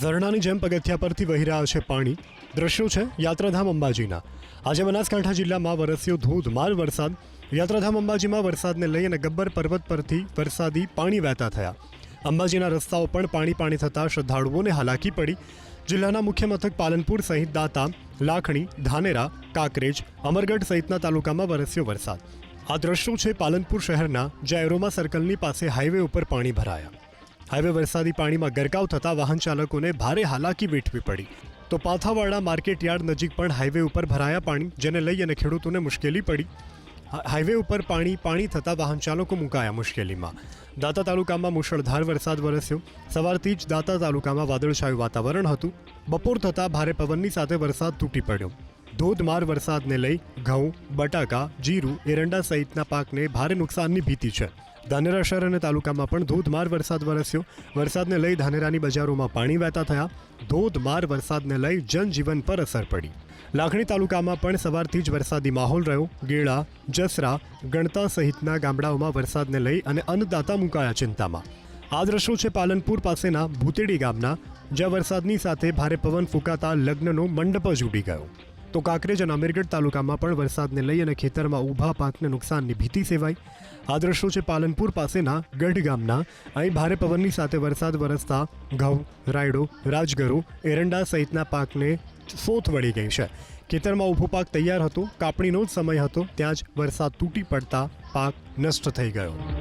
ઝરણાની જેમ પગથિયા પરથી વહી રહ્યા છે પાણી. દ્રશ્યો છે યાત્રાધામ અંબાજીના. આજે બનાસકાંઠા જિલ્લામાં વરસ્યો ધોધમાર વરસાદ. યાત્રાધામ અંબાજીમાં વરસાદને લઈ અને ગબ્બર પર્વત પરથી વરસાદી પાણી વહેતા થયા. અંબાજીના રસ્તાઓ પણ પાણી પાણી થતાં શ્રદ્ધાળુઓને હાલાકી પડી. જિલ્લાના મુખ્ય મથક પાલનપુર સહિત દાતા, લાખણી, ધાનેરા, કાંકરેજ, અમરગઢ સહિતના તાલુકામાં વરસ્યો વરસાદ. આ દ્રશ્યો છે પાલનપુર શહેરના જ્યાં એરોમા સર્કલની પાસે હાઈવે ઉપર પાણી ભરાયા. હાઈવે વરસાદી પાણીમાં ગરકાવ થતાં વાહન ચાલકોને ભારે હાલાકી વેઠવી પડી. તો પાથાવાડા માર્કેટ યાર્ડ નજીક પણ હાઈવે ઉપર ભરાયા પાણી, જેને લઈ અને ખેડૂતોને મુશ્કેલી પડી. હાઈવે ઉપર પાણી પાણી થતાં વાહન ચાલકો મુકાયા મુશ્કેલીમાં. દાતા તાલુકામાં મુશળધાર વરસાદ વરસ્યો. સવારથી જ દાતા તાલુકામાં વાદળછાયું વાતાવરણ હતું. બપોર થતાં ભારે પવનની સાથે વરસાદ તૂટી પડ્યો. ધોધમાર વરસાદને લઈ ઘઉં, બટાકા, જીરું, એરંડા સહિતના પાકને ભારે નુકસાનની ભીતિ છે. ધાનેરા શહેર અને તાલુકામાં પણ ધોધમાર વરસાદ વરસ્યો. વરસાદને લઈ ધાનેરાની બજારોમાં પાણી વહેતા થયા. ધોધમાર વરસાદને લઈ જનજીવન પર અસર પડી. લાખણી તાલુકામાં પણ સવારથી જ વરસાદી માહોલ રહ્યો. ગેળા જસરા, ગણતા સહિતના ગામડાઓમાં વરસાદને લઈ અને અન્નદાતા મુકાયા ચિંતામાં. આ દ્રશ્યો છે પાલનપુર પાસેના ભૂતેડી ગામના, જ્યાં વરસાદની સાથે ભારે પવન ફૂંકાતા લગ્નનો મંડપ જ ઉડી ગયો. તો કાંકરેજ અને અમીરગઢ તાલુકામાં પણ વરસાદને લઈ અને ખેતરમાં ઊભા પાકને નુકસાનની ભીતિ સેવાઈ. આ દ્રશ્યો છે પાલનપુર પાસેના ગઢ ગામના. અહીં ભારે પવનની સાથે વરસાદ વરસતા ઘઉં, રાયડો, રાજગરો, એરંડા સહિતના પાકને સોથ વળી ગઈ છે. ખેતરમાં ઊભો પાક તૈયાર હતો, કાપણીનો જ સમય હતો, ત્યાં જ વરસાદ તૂટી પડતા પાક નષ્ટ થઈ ગયો.